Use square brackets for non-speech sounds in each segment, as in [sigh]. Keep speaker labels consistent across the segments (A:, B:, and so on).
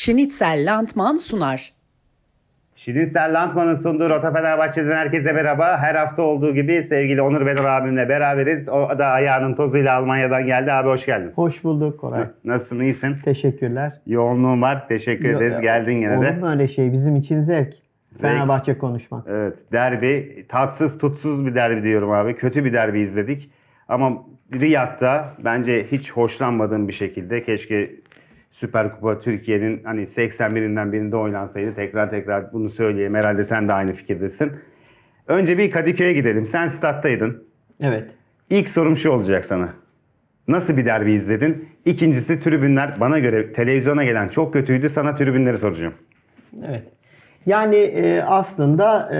A: Schnitzel Landmann sunar.
B: Şirin Lantman'ın sunduğu Rota Fenerbahçe'den herkese merhaba. Her hafta olduğu gibi sevgili Onur Benur abimle beraberiz. O da ayağının tozuyla Almanya'dan geldi. Abi hoş geldin.
C: Hoş bulduk Koray.
B: Nasılsın, iyisin?
C: Teşekkürler.
B: Yoğunluğun var. Teşekkür ederiz. Geldin gene
C: Olur
B: de.
C: mu öyle şey? Bizim için zevk. Fenerbahçe konuşmak.
B: Evet, derbi. Tatsız tutsuz bir derbi diyorum abi. Kötü bir derbi izledik. Ama Riyad'da bence hiç hoşlanmadığım bir şekilde keşke Süper Kupa Türkiye'nin hani 81'inden birinde oynansaydı tekrar tekrar bunu söyleyeyim. Herhalde sen de aynı fikirdesin. Önce bir Kadıköy'e gidelim. Sen stat'taydın.
C: Evet.
B: İlk sorum şu olacak sana. Nasıl bir derbi izledin? İkincisi tribünler bana göre televizyona gelen çok kötüydü. Sana tribünleri soracağım.
C: Evet. Yani e, aslında e,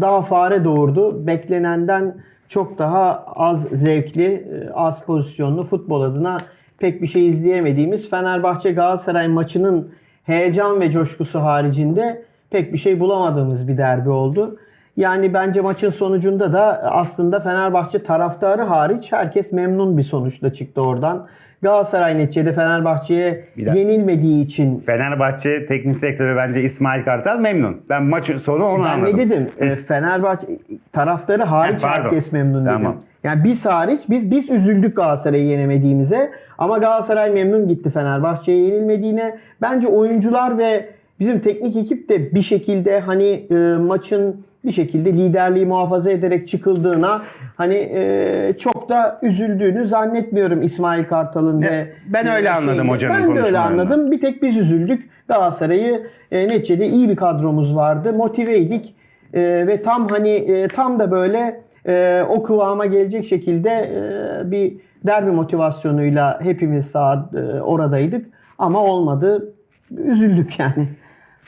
C: daha fare doğurdu. Beklenenden çok daha az zevkli, e, az pozisyonlu futbol adına pek bir şey izleyemediğimiz Fenerbahçe Galatasaray maçının heyecan ve coşkusu haricinde pek bir şey bulamadığımız bir derbi oldu. Yani bence maçın sonucunda da aslında Fenerbahçe taraftarı hariç herkes memnun bir sonuçla çıktı oradan. Galatasaray neticede Fenerbahçe'ye yenilmediği için
B: Fenerbahçe teknik direktörü bence İsmail Kartal memnun. Ben maçın sonu onu
C: ben
B: anladım.
C: ne dedim? E, Fenerbahçe taraftarı hariç
B: Ha, pardon.
C: herkes memnun
B: Tamam.
C: dedim. Yani biz hariç biz biz üzüldük Galatasaray'ı yenemediğimize ama Galatasaray memnun gitti Fenerbahçe'ye yenilmediğine. Bence oyuncular ve bizim teknik ekip de bir şekilde hani e, maçın bir şekilde liderliği muhafaza ederek çıkıldığına hani e, çok da üzüldüğünü zannetmiyorum İsmail Kartal'ın ve
B: ben öyle anladım hocanın
C: Ben de öyle
B: konuşmalarından.
C: anladım. Bir tek biz üzüldük. Galatasaray'ı e, neticede iyi bir kadromuz vardı. Motiveydik. E, ve tam hani e, tam da böyle e, o kıvama gelecek şekilde e, bir derbi motivasyonuyla hepimiz sağ e, oradaydık. Ama olmadı. Üzüldük yani.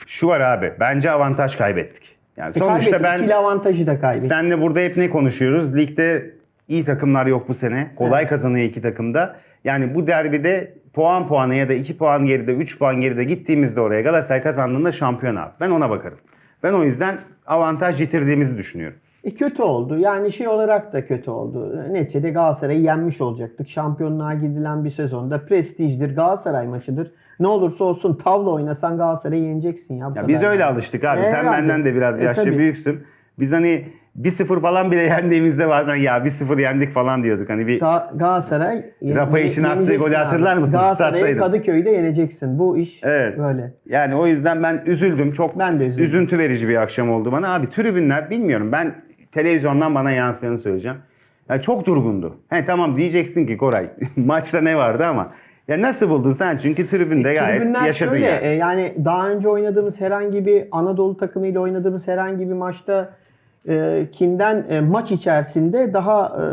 B: Şu var abi. Bence avantaj kaybettik. Yani
C: E,
B: sonuçta
C: kaybettik.
B: ben
C: İkili avantajı da kaybettik.
B: senle burada hep ne konuşuyoruz? Ligde iyi takımlar yok bu sene. Kolay kazanıyor iki takımda. Yani bu derbide puan puana ya da 2 puan geride, 3 puan geride gittiğimizde oraya Galatasaray kazandığında şampiyon abi. Ben ona bakarım. Ben o yüzden avantaj yitirdiğimizi düşünüyorum.
C: E, kötü oldu. Yani şey olarak da kötü oldu. Neticede Galatasaray'ı yenmiş olacaktık. Şampiyonluğa gidilen bir sezonda prestijdir. Galatasaray maçıdır. Ne olursa olsun tavla oynasan Galatasaray'ı yeneceksin ya. bu
B: Ya
C: kadar
B: biz öyle
C: yani.
B: alıştık abi.
C: E,
B: Sen
C: herhalde.
B: benden de biraz
C: E,
B: yaşça
C: tabii.
B: büyüksün. Biz hani 1-0 falan bile [laughs] yendiğimizde bazen ya 1-0 yendik falan diyorduk. Hani bir
C: Ga- Galatasaray ye-
B: Rapa
C: ye-
B: için attığı
C: yeneceksin
B: golü
C: abi.
B: hatırlar mısın?
C: Galatasaray'ı
B: Stat'taydım.
C: Kadıköy'de yeneceksin. Bu iş
B: Evet.
C: böyle.
B: Yani o yüzden ben üzüldüm. Çok
C: Ben de üzüldüm.
B: üzüntü verici bir akşam oldu bana. Abi tribünler bilmiyorum. Ben televizyondan bana yansıyanı söyleyeceğim. Ya çok durgundu. He tamam diyeceksin ki Koray [laughs] maçta ne vardı ama ya nasıl buldun sen? Çünkü tribünde gayet
C: Tribünler
B: yaşadın
C: şöyle,
B: ya.
C: e, yani daha önce oynadığımız herhangi bir Anadolu takımıyla oynadığımız herhangi bir maçta e, kinden e, maç içerisinde daha e,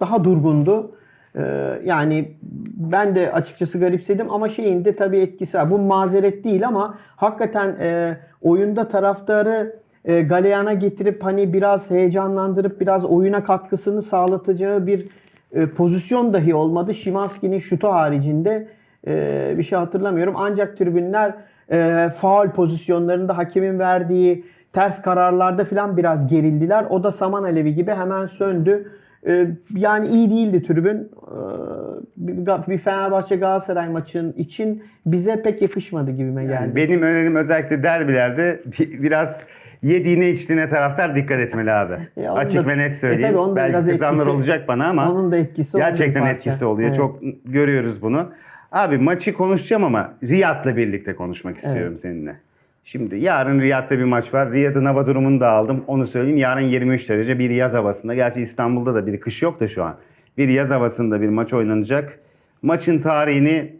C: daha durgundu. E, yani ben de açıkçası garipsedim ama şeyin de tabii etkisi var. Bu mazeret değil ama hakikaten e, oyunda taraftarı e, galeyana getirip hani biraz heyecanlandırıp biraz oyuna katkısını sağlatacağı bir e, pozisyon dahi olmadı. Şimanski'nin şutu haricinde e, bir şey hatırlamıyorum. Ancak tribünler e, faul pozisyonlarında hakemin verdiği ters kararlarda falan biraz gerildiler. O da saman alevi gibi hemen söndü. E, yani iyi değildi tribün. E, bir, Fenerbahçe Galatasaray maçının için bize pek yakışmadı gibime geldi.
B: Yani benim önerim özellikle derbilerde bi- biraz yediğine içtiğine taraftar dikkat etmeli abi. [laughs]
C: E, onun
B: Açık
C: da-
B: ve net
C: e,
B: söyleyeyim.
C: tabii onun da
B: Belki kızanlar
C: etkisi-
B: olacak bana ama
C: Onun da etkisi
B: gerçekten etkisi oluyor.
C: Evet.
B: Çok görüyoruz bunu. Abi maçı konuşacağım ama Riyad'la birlikte konuşmak istiyorum seninle. Şimdi yarın Riyad'da bir maç var. Riyad'ın hava durumunu da aldım. Onu söyleyeyim. Yarın 23 derece bir yaz havasında. Gerçi İstanbul'da da bir kış yok da şu an. Bir yaz havasında bir maç oynanacak. Maçın tarihini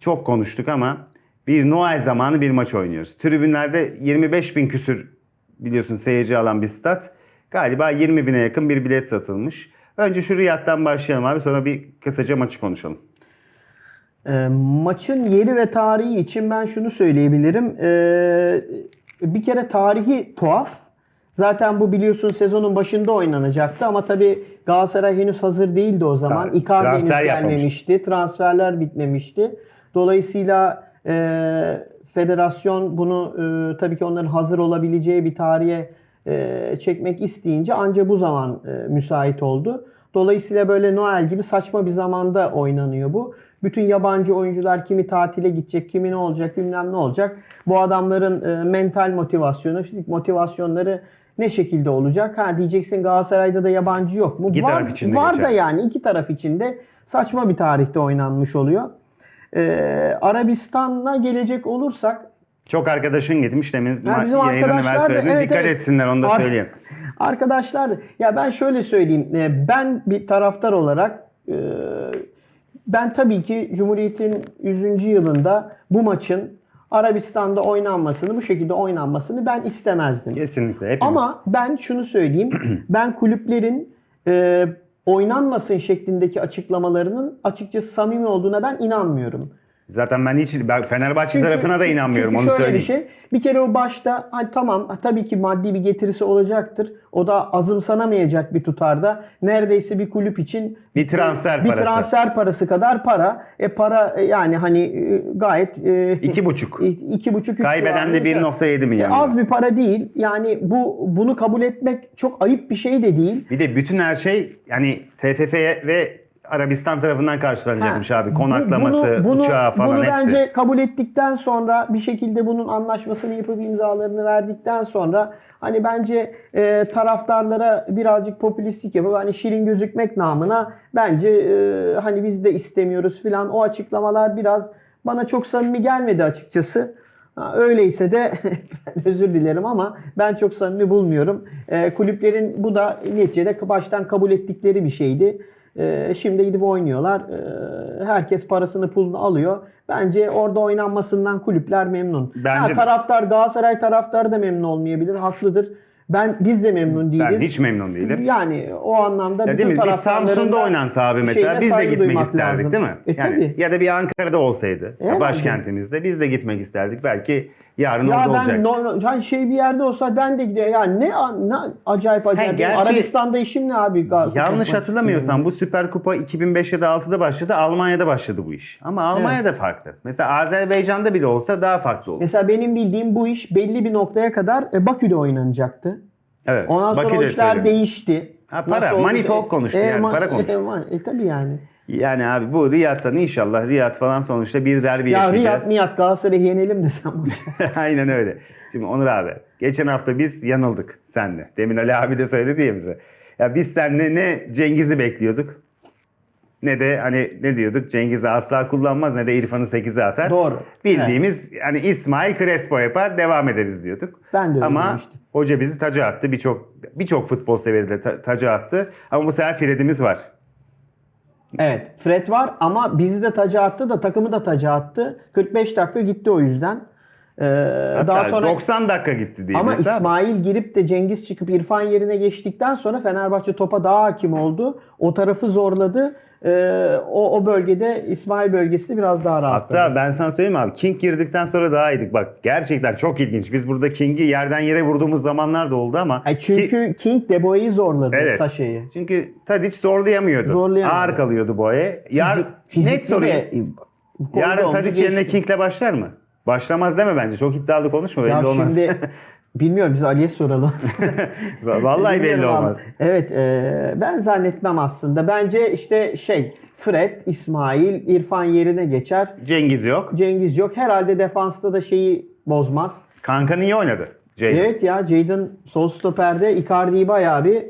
B: çok konuştuk ama bir Noel zamanı bir maç oynuyoruz. Tribünlerde 25 bin küsür biliyorsun seyirci alan bir stat. Galiba 20 bine yakın bir bilet satılmış. Önce şu Riyad'dan başlayalım abi sonra bir kısaca maçı konuşalım.
C: E, maçın yeri ve tarihi için ben şunu söyleyebilirim. E, bir kere tarihi tuhaf. Zaten bu biliyorsun sezonun başında oynanacaktı ama tabii Galatasaray henüz hazır değildi o zaman.
B: Tabii,
C: Icardi henüz
B: transfer yapmamıştı.
C: gelmemişti. Transferler bitmemişti. Dolayısıyla e, federasyon bunu e, tabii ki onların hazır olabileceği bir tarihe e, çekmek isteyince anca bu zaman e, müsait oldu. Dolayısıyla böyle Noel gibi saçma bir zamanda oynanıyor bu. Bütün yabancı oyuncular kimi tatile gidecek, kimi ne olacak, bilmem ne olacak. Bu adamların e, mental motivasyonu, fizik motivasyonları ne şekilde olacak? Ha diyeceksin Galatasaray'da da yabancı yok mu?
B: İki
C: var,
B: taraf için de
C: Var da yani iki taraf için de saçma bir tarihte oynanmış oluyor. Ee, Arabistan'a gelecek olursak
B: Çok arkadaşın gitmiş demin
C: Ha, bizim arkadaşlar da- evet,
B: Dikkat
C: evet.
B: etsinler onu da
C: Ar-
B: söyleyeyim. [laughs]
C: Arkadaşlar ya ben şöyle söyleyeyim. e, Ben bir taraftar olarak e, ben tabii ki Cumhuriyet'in 100. yılında bu maçın Arabistan'da oynanmasını, bu şekilde oynanmasını ben istemezdim.
B: Kesinlikle hepimiz.
C: Ama ben şunu söyleyeyim. [clears throat] ben kulüplerin e, oynanmasın şeklindeki açıklamalarının açıkçası samimi olduğuna ben inanmıyorum.
B: Zaten ben hiç ben Fenerbahçe
C: Çünkü-
B: tarafına da inanmıyorum
C: çünkü
B: onu
C: şöyle
B: söyleyeyim.
C: bir şey. Bir kere o başta hani tamam tabii ki maddi bir getirisi olacaktır. O da azımsanamayacak bir tutarda. Neredeyse bir kulüp için
B: Bir transfer
C: bir
B: parası.
C: transfer parası kadar para. E para e, yani hani e, gayet e,
B: İki buçuk. [laughs]
C: i- iki buçuk
B: Kaybeden de
C: civarında.
B: 1.7 milyon.
C: E, az bir para değil. Yani bu bunu kabul etmek çok ayıp bir şey de değil.
B: Bir de bütün her şey yani TFF ve Arabistan tarafından karşılanacakmış
C: Ha,
B: abi. Konaklaması,
C: bunu, bunu,
B: uçağı falan
C: Bunu
B: hepsi.
C: bence kabul ettikten sonra bir şekilde bunun anlaşmasını yapıp imzalarını verdikten sonra hani bence e, taraftarlara birazcık popülistlik yapıp hani şirin gözükmek namına bence e, hani biz de istemiyoruz filan o açıklamalar biraz bana çok samimi gelmedi açıkçası. Ha, öyleyse de [laughs] özür dilerim ama ben çok samimi bulmuyorum. E, kulüplerin bu da neticede baştan kabul ettikleri bir şeydi. Ee, şimdi gidip oynuyorlar. Ee, herkes parasını pulunu alıyor. Bence orada oynanmasından kulüpler memnun.
B: Bence
C: ha,
B: de.
C: taraftar Galatasaray taraftarı da memnun olmayabilir. Haklıdır. Ben biz de memnun değiliz.
B: Ben hiç memnun değilim.
C: Yani o anlamda
B: Ya
C: bütün
B: değil mi? Biz Samsun'da
C: da
B: oynansa abi mesela biz de gitmek isterdik
C: lazım.
B: değil mi?
C: E,
B: yani
C: tabii.
B: ya da bir Ankara'da olsaydı,
C: Herhalde.
B: başkentimizde biz de gitmek isterdik. Belki yarın
C: Ya
B: orada
C: ben
B: olacak.
C: no, hani şey bir yerde olsa ben de gidiyor. Ya ne, ne acayip acayip.
B: gerçi-
C: Arabistan'da işim ne abi?
B: Yanlış hatırlamıyorsam bu Süper Kupa 2005 ya da 6'da başladı. Almanya'da başladı bu iş. Ama Almanya'da farklı. Mesela Azerbaycan'da bile olsa daha farklı olur.
C: Mesela benim bildiğim bu iş belli bir noktaya kadar e, Bakü'de oynanacaktı.
B: Evet.
C: Ondan sonra o
B: Bakü'de
C: işler
B: söyleyeyim.
C: değişti.
B: Ha, para,
C: Nasıl oldu?
B: money talk konuştu yani, para konuştu.
C: E, ma- e, tabii yani.
B: Yani abi bu Riyad'dan inşallah Riyad falan sonuçta bir derbi
C: Ya Riyad
B: yaşayacağız.
C: Miyat Galatasaray'ı yenelim desem. [laughs]
B: Aynen öyle. Şimdi Onur abi geçen hafta biz yanıldık senle. Demin Ali abi de söyledi ya bize. Ya biz seninle ne Cengiz'i bekliyorduk ne de hani ne diyorduk Cengiz'i asla kullanmaz ne de İrfan'ı 8'e atar.
C: Doğru.
B: Bildiğimiz hani İsmail Crespo yapar devam ederiz diyorduk.
C: Ben de öyle
B: Ama
C: demiştim.
B: hoca bizi taca attı. Birçok birçok futbol severi de ta- taca attı. Ama bu sefer Fred'imiz var.
C: Evet. Fred var ama bizi de taca attı da takımı da taca attı. 45 dakika gitti o yüzden. Ee,
B: Hatta
C: daha sonra
B: 90 dakika gitti diye.
C: ama İsmail girip de Cengiz çıkıp İrfan yerine geçtikten sonra Fenerbahçe topa daha hakim oldu. O tarafı zorladı. Ee, o, o bölgede İsmail bölgesi biraz daha rahatladı.
B: Hatta ben sana söyleyeyim abi King girdikten sonra daha iyiydik. Bak gerçekten çok ilginç. Biz burada King'i yerden yere vurduğumuz zamanlar da oldu ama
C: Ay çünkü King De Boer'i zorladı
B: Evet.
C: Saşa'yı.
B: çünkü Tadic zorlayamıyordu.
C: Zorlayamadı.
B: Ağır kalıyordu boya. Yar,
C: Fizik-
B: net sorayım.
C: de, e,
B: Yarın Tadic yerine. King'le başlar mı? Başlamaz deme bence. Çok iddialı konuşma. Belli
C: Ya
B: olmaz. [laughs]
C: bilmiyorum biz Ali'ye soralım. [laughs]
B: Vallahi belli olmaz.
C: Evet e, ben zannetmem aslında. Bence işte şey Fred, İsmail, İrfan yerine geçer.
B: Cengiz yok.
C: Cengiz yok. Herhalde defansta da şeyi bozmaz.
B: Kankan iyi oynadı. Jadon.
C: Evet ya Jadon sol stoperde Icardi'yi bayağı bir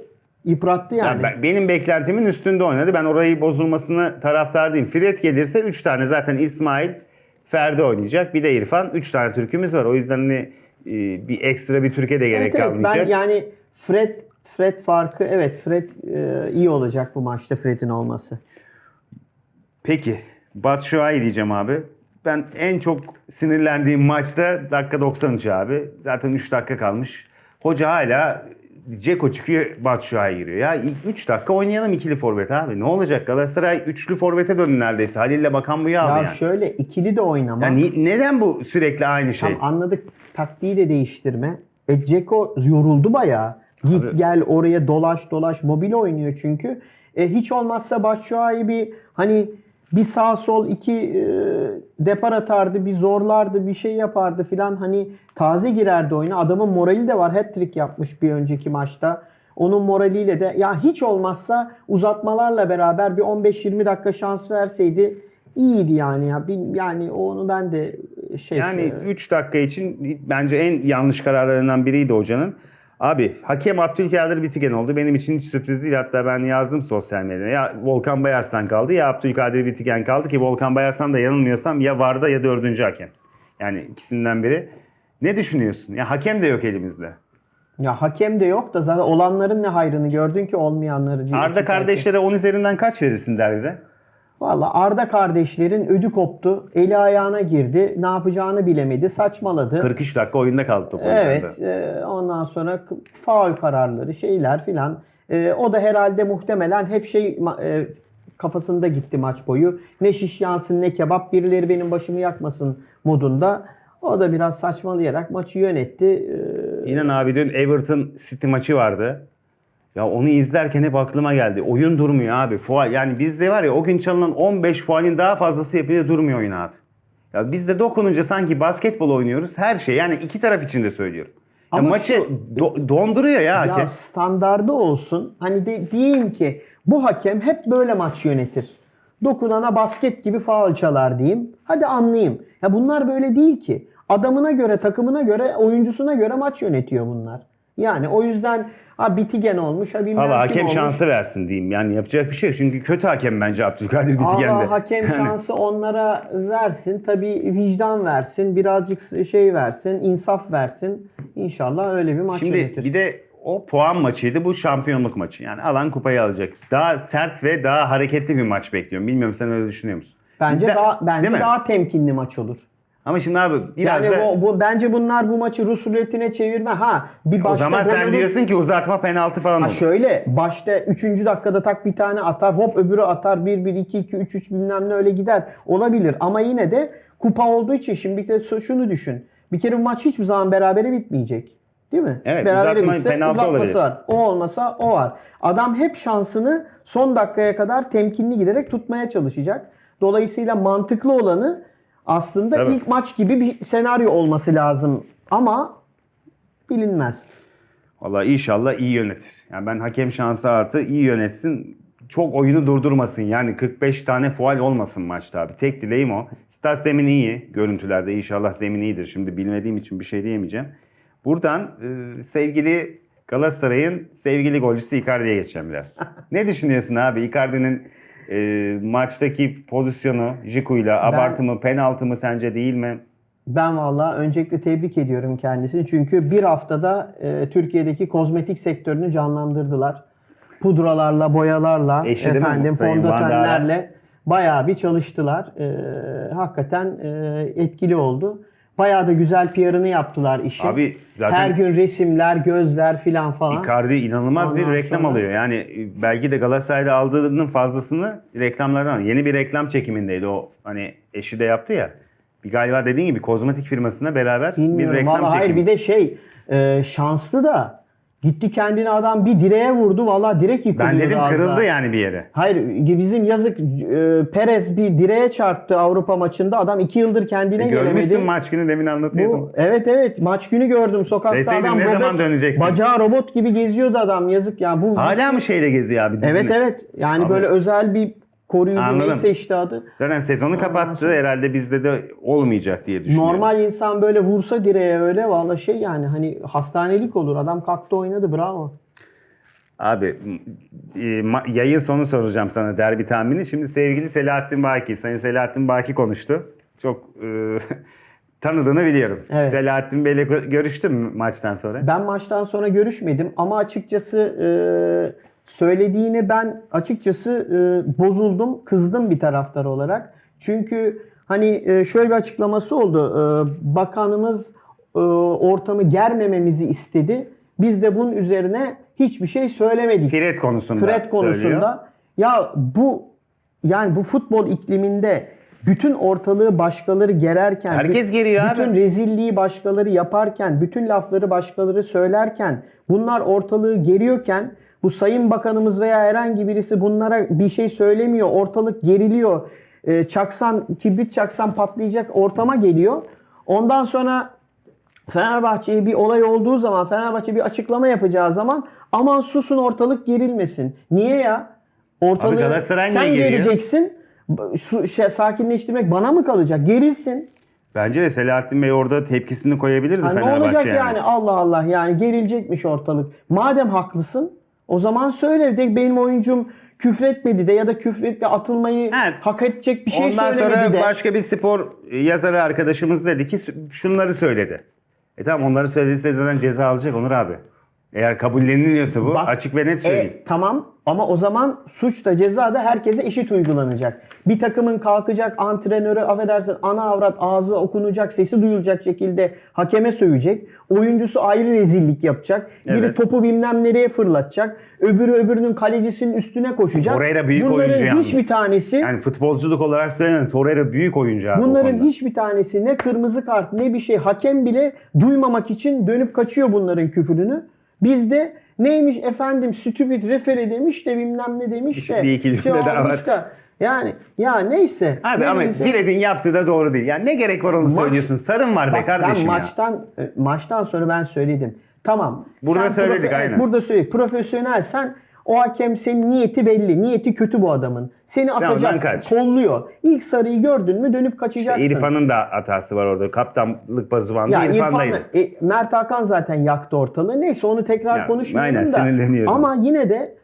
C: yıprattı
B: Ya
C: yani.
B: ben- benim beklentimin üstünde oynadı. Ben orayı bozulmasını taraftar değilim. Fred gelirse 3 tane zaten İsmail, Ferdi oynayacak. Bir de İrfan. 3 tane Türk'ümüz var. O yüzden hani bir ekstra bir Türkiye de gerek
C: evet, evet,
B: kalmayacak.
C: ben yani Fred Fred farkı evet Fred e, iyi olacak bu maçta Fred'in olması.
B: Peki. Batshuayi diyeceğim abi. Ben en çok sinirlendiğim maçta dakika 93 abi. Zaten 3 dakika kalmış. Hoca hala Ceko çıkıyor Batshuayi giriyor. Ya ilk 3 dakika oynayalım ikili forvet abi. Ne olacak? Galatasaray üçlü forvete döndü neredeyse. Halil'le Bakan aldı
C: Ya
B: yani.
C: şöyle ikili de oynama.
B: Ya ni- neden bu sürekli aynı şey?
C: Tam anladık. Taktiği de değiştirme. E Ceko yoruldu bayağı. Git
B: Abi-
C: gel oraya dolaş dolaş mobil oynuyor çünkü. E, hiç olmazsa Başşuay'ı bir hani bir sağ sol iki e, depar atardı, bir zorlardı, bir şey yapardı filan. Hani taze girerdi oyuna. Adamın morali de var. Hat-trick yapmış bir önceki maçta. Onun moraliyle de ya hiç olmazsa uzatmalarla beraber bir 15-20 dakika şans verseydi iyiydi yani ya. Yani onu ben de şey
B: Yani
C: e,
B: 3 dakika için bence en yanlış kararlarından biriydi hocanın. Abi hakem Abdülkadir Bitigen oldu. Benim için hiç sürpriz değil. Hatta ben yazdım sosyal medyada. Ya Volkan Bayarslan kaldı ya Abdülkadir Bitigen kaldı ki Volkan Bayarslan da yanılmıyorsam ya varda ya dördüncü hakem. Yani ikisinden biri. Ne düşünüyorsun? Ya hakem de yok elimizde.
C: ya hakem de yok da zaten olanların ne hayrını gördün ki olmayanları.
B: Arda kardeşlere 10 üzerinden kaç verirsin derbide?
C: Valla Arda kardeşlerin ödü koptu. Eli ayağına girdi. Ne yapacağını bilemedi. Saçmaladı.
B: 43 dakika oyunda kaldı top.
C: Evet. e, ondan sonra faul kararları, şeyler filan. E, o da herhalde muhtemelen hep şey e, kafasında gitti maç boyu. Ne şiş yansın ne kebap birileri benim başımı yakmasın modunda. O da biraz saçmalayarak maçı yönetti. E,
B: İnan abi dün Everton City maçı vardı. Ya onu izlerken hep aklıma geldi. Oyun durmuyor abi. Fual yani bizde var ya o gün çalınan 15 fualin daha fazlası yapıyor durmuyor oyun abi. Ya bizde dokununca sanki basketbol oynuyoruz. Her şey yani iki taraf için de söylüyorum. Ya
C: Ama
B: maçı
C: şu-
B: do- donduruyor ya hakem.
C: Ya standardı olsun. Hani de, diyeyim ki bu hakem hep böyle maç yönetir. Dokunana basket gibi faul çalar diyeyim. Hadi anlayayım. Ya bunlar böyle değil ki. Adamına göre, takımına göre, oyuncusuna göre maç yönetiyor bunlar. Yani o yüzden ha Bitigen olmuş, ha bilmem
B: Valla
C: kim
B: hakem
C: olmuş.
B: şansı versin diyeyim. Yani yapacak bir şey yok. Çünkü kötü hakem bence Abdülkadir Bitigen'de.
C: Allah hakem
B: Yani-
C: şansı onlara versin. Tabii vicdan versin. Birazcık şey versin. insaf versin. İnşallah öyle bir maç
B: Şimdi
C: yönetir.
B: bir de o puan maçıydı. Bu şampiyonluk maçı. Yani alan kupayı alacak. Daha sert ve daha hareketli bir maç bekliyorum. Bilmiyorum sen öyle düşünüyor musun?
C: Bence
B: Da-
C: daha bence
B: değil mi?
C: daha temkinli maç olur.
B: Ama şimdi abi biraz
C: yani
B: da
C: bu, bu bence bunlar bu maçı Rus ruletine çevirme. Ha bir
B: o
C: başta
B: zaman
C: gol
B: sen
C: olur.
B: diyorsun ki uzatma penaltı falan
C: Ha
B: olur.
C: şöyle başta 3. dakikada tak bir tane atar hop öbürü atar 1 1 2 2 3 3 bilmem ne öyle gider. Olabilir ama yine de kupa olduğu için şimdi bir kere şunu düşün. Bir kere bu maç hiçbir zaman berabere bitmeyecek. Değil mi?
B: Evet,
C: berabere bitse
B: penaltı
C: uzatması
B: olabilir.
C: var. O olmasa o var. Adam hep şansını son dakikaya kadar temkinli giderek tutmaya çalışacak. Dolayısıyla mantıklı olanı aslında
B: Tabii.
C: ilk maç gibi bir senaryo olması lazım. Ama bilinmez.
B: Vallahi inşallah iyi yönetir. Yani ben hakem şansı artı iyi yönetsin. Çok oyunu durdurmasın. Yani 45 tane fual olmasın maçta abi. Tek dileğim o. Stat zemini iyi. Görüntülerde inşallah zemin iyidir. Şimdi bilmediğim için bir şey diyemeyeceğim. Buradan e, sevgili Galatasaray'ın sevgili golcüsü Icardi'ye geçeceğim biraz. [laughs] ne düşünüyorsun abi? Icardi'nin e, maçtaki pozisyonu Jiku'yla abartı mı, penaltı mı sence değil mi?
C: Ben valla öncelikle tebrik ediyorum kendisini. Çünkü bir haftada e, Türkiye'deki kozmetik sektörünü canlandırdılar. Pudralarla, boyalarla,
B: Eşi değil mi bu
C: efendim
B: Sayın
C: fondötenlerle bayağı bir çalıştılar. E, hakikaten e, etkili oldu. Bayağı da güzel PR'ını yaptılar işin.
B: Abi zaten
C: Her gün resimler, gözler filan falan.
B: Icardi inanılmaz bir
C: Ondan
B: reklam
C: sonra-
B: alıyor. Yani e, belki de Galatasaray'da aldığının fazlasını reklamlardan. Yeni bir reklam çekimindeydi o hani eşi de yaptı ya. Bir galiba dediğin gibi kozmetik firmasına beraber bir
C: Bilmiyorum.
B: reklam
C: Vallahi hayır
B: çekimi.
C: bir de şey e, şanslı da gitti kendine adam bir direğe vurdu. Valla direk yıkılıyordu
B: ben dedim kırıldı
C: daha.
B: yani bir yere.
C: Hayır bizim yazık e, Perez bir direğe çarptı Avrupa maçında. Adam iki yıldır kendine
B: E, Görmüşsün
C: gelemedi.
B: maç günü demin anlatıyordum.
C: Bu, evet evet maç günü gördüm sokakta
B: Deseydin
C: adam
B: ne
C: robot,
B: zaman döneceksin?
C: bacağı robot gibi geziyordu adam yazık ya. Bu
B: Hala mı şeyle geziyor abi? dizini?
C: Evet evet yani
B: Abi-
C: böyle özel bir koruyucu
B: Anladım.
C: neyse işte adı.
B: Zaten sezonu kapattı. Herhalde bizde de olmayacak diye düşünüyorum.
C: Normal insan böyle vursa direğe öyle valla şey yani hani hastanelik olur. Adam kalktı oynadı bravo.
B: Abi e, yayın sonu soracağım sana derbi tahmini. Şimdi sevgili Selahattin Baki, Sayın Selahattin Baki konuştu. Çok e, [laughs] tanıdığını biliyorum.
C: Evet.
B: Selahattin Bey'le gö- görüştün mü maçtan sonra?
C: Ben maçtan sonra görüşmedim ama açıkçası e, söylediğini ben açıkçası e, bozuldum, kızdım bir taraftar olarak. Çünkü hani e, şöyle bir açıklaması oldu. E, bakanımız e, ortamı germememizi istedi. Biz de bunun üzerine hiçbir şey söylemedik.
B: Fred konusunda
C: Fred konusunda.
B: söylüyor.
C: Ya bu yani bu futbol ikliminde bütün ortalığı başkaları gererken,
B: Herkes geriyor abi.
C: bütün rezilliği başkaları yaparken, bütün lafları başkaları söylerken, bunlar ortalığı geriyorken bu sayın bakanımız veya herhangi birisi bunlara bir şey söylemiyor, ortalık geriliyor. E, çaksan, kibrit çaksan patlayacak ortama geliyor. Ondan sonra Fenerbahçe'ye bir olay olduğu zaman, Fenerbahçe bir açıklama yapacağı zaman aman susun ortalık gerilmesin. Niye ya? Ortalığı sen geleceksin. Şey, sakinleştirmek bana mı kalacak? Gerilsin.
B: Bence de Selahattin Bey orada tepkisini koyabilirdi
C: Ha, ne
B: Fenerbahçe
C: olacak
B: yani.
C: yani? Allah Allah yani gerilecekmiş ortalık. Madem haklısın o zaman söyle de benim oyuncum küfretmedi de ya da küfretle atılmayı
B: Ha.
C: hak edecek bir şey
B: Ondan
C: söylemedi
B: sonra
C: de.
B: başka bir spor yazarı arkadaşımız dedi ki şunları söyledi. E tamam onları söylediyse zaten ceza alacak Onur abi. Eğer kabulleniliyorsa bu
C: Bak,
B: açık ve net söyleyeyim.
C: E, tamam ama o zaman suç da ceza da herkese eşit uygulanacak. Bir takımın kalkacak antrenörü affedersin ana avrat ağzı okunacak sesi duyulacak şekilde hakeme sövecek. Oyuncusu ayrı rezillik yapacak. Biri
B: Evet.
C: topu bilmem nereye fırlatacak. Öbürü öbürünün kalecisinin üstüne koşacak.
B: Torreira büyük
C: Bunların
B: oyuncu yalnız.
C: hiçbir tanesi
B: Yani futbolculuk olarak söylemiyorum. Torreira büyük oyuncu abi
C: Bunların
B: konuda.
C: hiçbir tanesi ne kırmızı kart ne bir şey hakem bile duymamak için dönüp kaçıyor bunların küfürünü. Bizde neymiş efendim stupid refere demiş de bilmem ne demiş de.
B: Bir iki cümle daha
C: olmuş
B: var.
C: da. Yani ya neyse.
B: Abi
C: Ne
B: ama
C: neyse.
B: Giled'in yaptığı da doğru değil. Yani ne gerek var onu
C: Maç-
B: söylüyorsun? Sarın var be
C: Bak
B: kardeşim
C: ben
B: ya.
C: maçtan e, maçtan sonra ben söyledim. Tamam.
B: Burada söyledik,
C: profe-
B: aynen.
C: Burada söyledik. Profesyonelsen o hakem senin niyeti belli. Niyeti kötü bu adamın. Seni atacak,
B: kaç.
C: kolluyor. İlk sarıyı gördün mü dönüp kaçacaksın.
B: İrfan'ın da hatası var orada. Kaptanlık bazıvandı
C: Ya
B: İrfan'daydı.
C: İrfan'la- e, Mert Hakan zaten yaktı ortalığı. Neyse onu tekrar
B: Ya,
C: konuşmayalım
B: aynen,
C: da.
B: sinirleniyorum.
C: Ama yine de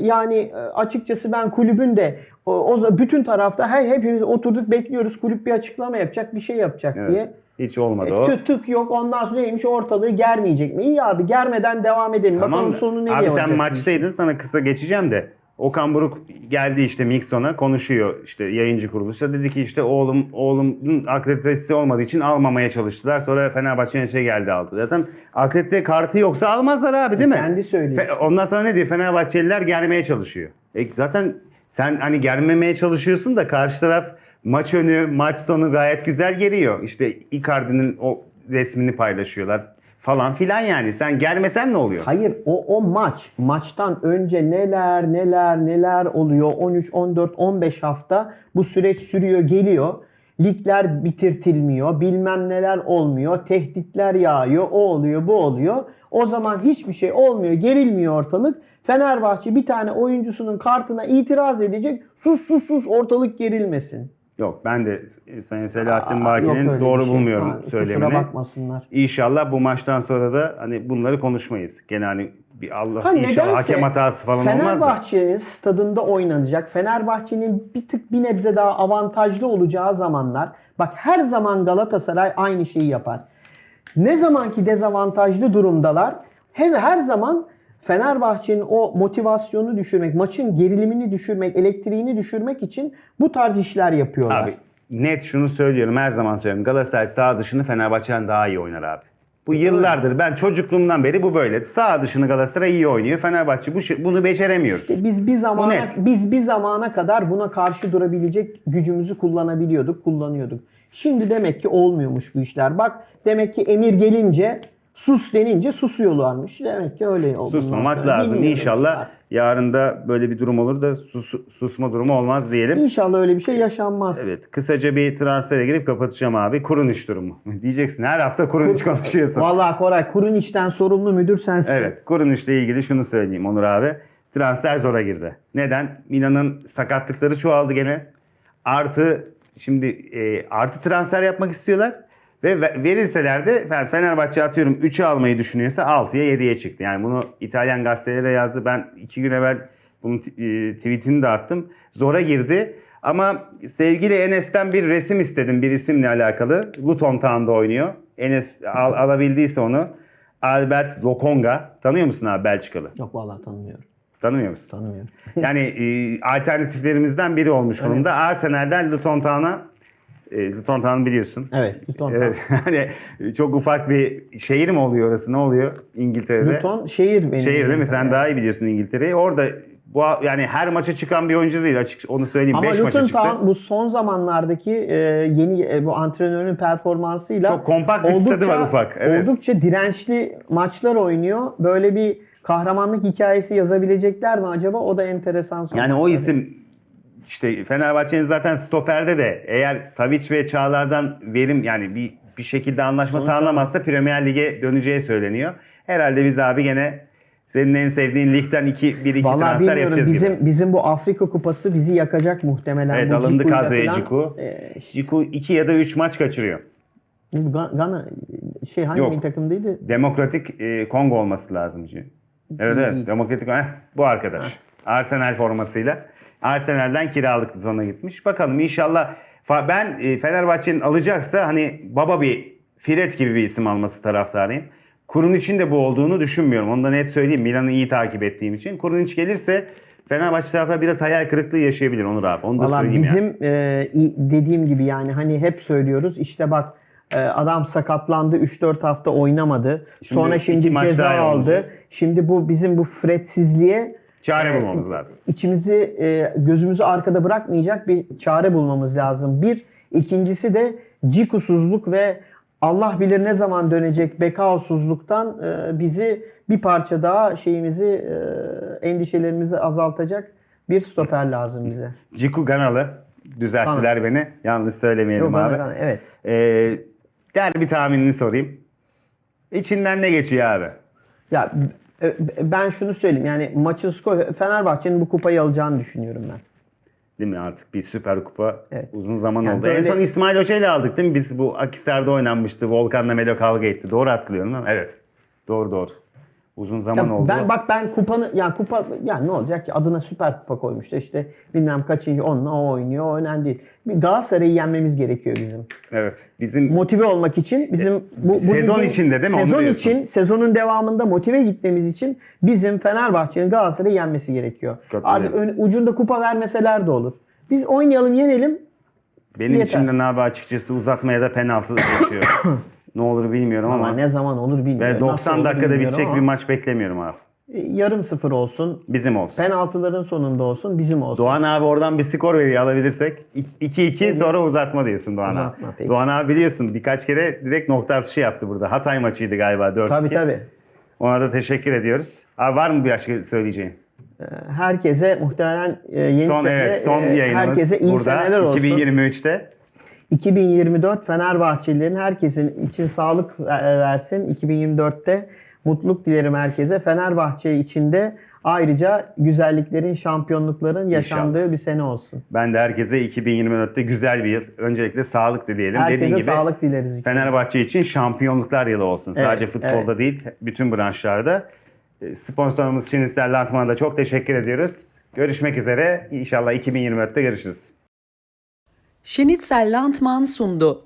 C: yani e, açıkçası ben kulübün de o, bütün tarafta her hepimiz oturduk bekliyoruz kulüp bir açıklama yapacak bir şey yapacak
B: Evet.
C: diye.
B: Hiç olmadı
C: E,
B: o.
C: tık tık yok ondan sonra neymiş ortalığı germeyecek mi? İyi abi germeden devam edelim. Bakalım
B: Tamam.
C: sonu nereye
B: Abi sen maçtaydın sana kısa geçeceğim de. Okan Buruk geldi işte Mixon'a konuşuyor işte yayıncı kuruluşta. Dedi ki işte oğlum oğlumun akreditesi olmadığı için almamaya çalıştılar. Sonra Fenerbahçe'nin şey geldi aldı. Zaten akredite kartı yoksa almazlar abi değil mi?
C: Kendi söylüyor.
B: Fe- Ondan sonra ne diyor? Fenerbahçeliler gelmeye çalışıyor. E zaten sen hani gelmemeye çalışıyorsun da karşı taraf maç önü, maç sonu gayet güzel geliyor. İşte Icardi'nin o resmini paylaşıyorlar falan filan yani. Sen gelmesen ne oluyor?
C: Hayır o o maç maçtan önce neler neler neler oluyor 13 14 15 hafta bu süreç sürüyor geliyor. Ligler bitirtilmiyor, bilmem neler olmuyor, tehditler yağıyor, o oluyor, bu oluyor. O zaman hiçbir şey olmuyor, gerilmiyor ortalık. Fenerbahçe bir tane oyuncusunun kartına itiraz edecek. Sus sus sus ortalık gerilmesin.
B: Yok ben de Sayın Selahattin Baki'nin doğru
C: şey.
B: bulmuyorum
C: Ha,
B: söylemini.
C: Kusura bakmasınlar.
B: İnşallah bu maçtan sonra da hani bunları konuşmayız. Gene hani bir Allah
C: Ha,
B: inşallah
C: nedense
B: hakem hatası falan olmaz da.
C: Fenerbahçe'nin stadında oynanacak. Fenerbahçe'nin bir tık bir nebze daha avantajlı olacağı zamanlar. Bak her zaman Galatasaray aynı şeyi yapar. Ne zamanki dezavantajlı durumdalar her zaman Fenerbahçe'nin o motivasyonunu düşürmek, maçın gerilimini düşürmek, elektriğini düşürmek için bu tarz işler yapıyorlar.
B: Abi net şunu söylüyorum her zaman söylüyorum. Galatasaray sağ dışını Fenerbahçe'den daha iyi oynar abi. Bu yıllardır ben çocukluğumdan beri bu böyle. Sağ dışını Galatasaray iyi oynuyor. Fenerbahçe bu şey- bunu beceremiyor.
C: İşte biz bir zamana biz bir zamana kadar buna karşı durabilecek gücümüzü kullanabiliyorduk, kullanıyorduk. Şimdi demek ki olmuyormuş bu işler. Bak demek ki emir gelince sus denince susuyorlarmış. Demek ki öyle oldu.
B: Susmamak lazım. İnşallah
C: işte.
B: yarın da böyle bir durum olur da sus- susma durumu olmaz diyelim.
C: İnşallah öyle bir şey yaşanmaz.
B: Evet. Kısaca bir transfere girip kapatacağım abi. Kuruniş durumu. [laughs] Diyeceksin her hafta Kuruniş konuşuyorsun.
C: Vallahi Koray kurun işten sorumlu müdür sensin.
B: Evet. Kuruniş'le ilgili şunu söyleyeyim Onur abi. Transfer zora girdi. Neden? Milan'ın sakatlıkları çoğaldı gene. Artı şimdi e, artı transfer yapmak istiyorlar. Ve ve- verirseler de Fenerbahçe atıyorum 3'ü almayı düşünüyorsa 6'ya 7'ye çıktı. Yani bunu İtalyan gazetelere yazdı. Ben 2 gün evvel bunun e, tweetini de attım. Zora girdi. Ama sevgili Enes'ten bir resim istedim bir isimle alakalı. Luton Town'da oynuyor. Enes al- alabildiyse onu. Albert Lokonga. Tanıyor musun abi Belçikalı?
C: Yok vallahi tanımıyorum.
B: Tanımıyor musun?
C: Tanımıyorum.
B: Yani e, alternatiflerimizden biri olmuş [laughs] konumda. Arsenal'den Luton Town'a e, Luton Town biliyorsun.
C: Evet. Luton.
B: Evet, [laughs] hani çok ufak bir şehir mi oluyor orası? Ne oluyor İngiltere'de?
C: Luton şehir benim.
B: Şehir değil mi? Sen daha iyi biliyorsun İngiltere'yi. Orada bu yani her maça çıkan bir oyuncu değil açık onu söyleyeyim.
C: Ama
B: 5 maça çıktı.
C: Town bu son zamanlardaki e, yeni e, bu antrenörün performansıyla
B: Çok kompakt bir stadı var ufak. Evet.
C: Oldukça dirençli maçlar oynuyor. Böyle bir kahramanlık hikayesi yazabilecekler mi acaba? O da enteresan.
B: Yani o isim işte Fenerbahçe'nin zaten stoperde de eğer Savic ve Çağlar'dan verim yani bir bir şekilde anlaşma
C: Sonuç
B: sağlamazsa Premier Lig'e döneceği söyleniyor. Herhalde biz abi gene Senin en sevdiğin ligden 2 1 2
C: Vallahi
B: transfer
C: bilmiyorum
B: yapacağız
C: bizim
B: gibi.
C: bizim bu Afrika kupası bizi yakacak muhtemelen.
B: Evet
C: Bu
B: alındı
C: Ciku'yla
B: kadroya
C: falan,
B: Ciku.
C: e, işte
B: Ciku 2 ya da 3 maç kaçırıyor.
C: Gana şey hangi
B: Yok.
C: milli takımdaydı?
B: Demokratik e, Kongo olması lazım. Ciku. Evet evet. Demokratik Heh, bu arkadaş. Arsenal formasıyla. Arsenal'den kiralık sonra gitmiş. Bakalım inşallah ben e, Fenerbahçe'nin alacaksa hani baba bir Firet gibi bir isim alması taraftarıyım. Kurun için de bu olduğunu düşünmüyorum. Onu da net söyleyeyim. Milan'ı iyi takip ettiğim için. Kurun iç gelirse Fenerbahçe tarafı biraz hayal kırıklığı yaşayabilir Onur abi. Onu da
C: Valla
B: söyleyeyim yani.
C: bizim e, i- dediğim gibi yani hani hep söylüyoruz işte bak e, adam sakatlandı 3-4 hafta oynamadı.
B: Şimdi
C: Sonra şimdi ceza aldı.
B: olacak.
C: Şimdi bu bizim bu fretsizliğe
B: Çare
C: e,
B: bulmamız lazım.
C: içimizi e, gözümüzü arkada bırakmayacak bir çare bulmamız lazım. Bir, ikincisi de cikusuzluk ve Allah bilir ne zaman dönecek bekaosuzluktan e, bizi bir parça daha şeyimizi e, endişelerimizi azaltacak bir stoper lazım bize.
B: Ciku Ganalı. Düzelttiler beni. Yanlış söylemeyelim
C: Yok,
B: abi.
C: bana- evet.
B: Ee, derbi tahminini sorayım. İçinden ne geçiyor abi?
C: Ya ben şunu söyleyeyim yani maçın skoru Fenerbahçe'nin bu kupayı alacağını düşünüyorum ben.
B: Değil mi artık bir süper kupa
C: Evet.
B: uzun zaman
C: Yani
B: oldu.
C: böyle-
B: En son İsmail Hoca ile aldık değil mi? Biz bu Akisar'da oynanmıştı. Volkan'la Melo kavga etti. Doğru hatırlıyorum mi? Evet. Doğru doğru. Uzun zaman
C: Ya
B: oldu.
C: ben bak ben kupanı yani kupa yani ne olacak ki adına süper kupa koymuştu işte bilmem kaçıncı onunla o oynuyor o önemli değil. Bir Galatasaray'ı yenmemiz gerekiyor bizim.
B: Evet. Bizim
C: Motive olmak için bizim bu, bu
B: Sezon
C: ligin-
B: içinde değil mi?
C: Sezon için sezonun devamında motive gitmemiz için bizim Fenerbahçe'nin Galatasaray'ı yenmesi gerekiyor. Artık ön- ucunda kupa vermeseler de olur. Biz oynayalım yenelim
B: benim
C: yeter.
B: içimden abi açıkçası uzatmaya da penaltı geçiyor. [coughs] ne olur bilmiyorum ama.
C: ama ne zaman olur bilmiyorum.
B: Ve
C: Nasıl
B: 90
C: olur
B: dakikada bitecek
C: ama
B: bir maç beklemiyorum abi.
C: Yarım sıfır olsun.
B: Bizim olsun.
C: Penaltıların sonunda olsun bizim olsun.
B: Doğan abi oradan bir skor veriyor alabilirsek. 2-2 sonra uzatma diyorsun Doğan
C: Uzatma,
B: abi.
C: peki.
B: Doğan abi biliyorsun birkaç kere direkt nokta atışı yaptı burada. Hatay maçıydı galiba 4-2.
C: Tabii tabii.
B: Ona da teşekkür ediyoruz. Abi var mı bir başka söyleyeceğin?
C: Ee, Herkese muhtemelen e, yeni
B: son
C: sene
B: evet son
C: e,
B: yayınımız
C: herkese iyi
B: burada
C: seneler olsun.
B: 2023'te.
C: 2024 Fenerbahçelilerin herkesin için sağlık e, versin. 2024'te mutluluk dilerim herkese. Fenerbahçe içinde ayrıca güzelliklerin, şampiyonlukların yaşandığı bir sene olsun.
B: Ben de herkese 2024'te güzel bir yıl. Öncelikle sağlık dileyelim. Dediğin
C: Herkese
B: gibi
C: sağlık dileriz.
B: Fenerbahçe için şampiyonluklar yılı olsun. Sadece
C: Evet,
B: futbolda
C: evet.
B: değil, bütün branşlarda. E, Sponsorumuz Şinisler Lantman'a da çok teşekkür ediyoruz. Görüşmek üzere. İnşallah 2024'te görüşürüz.
A: Schnitzel Landmann sundu.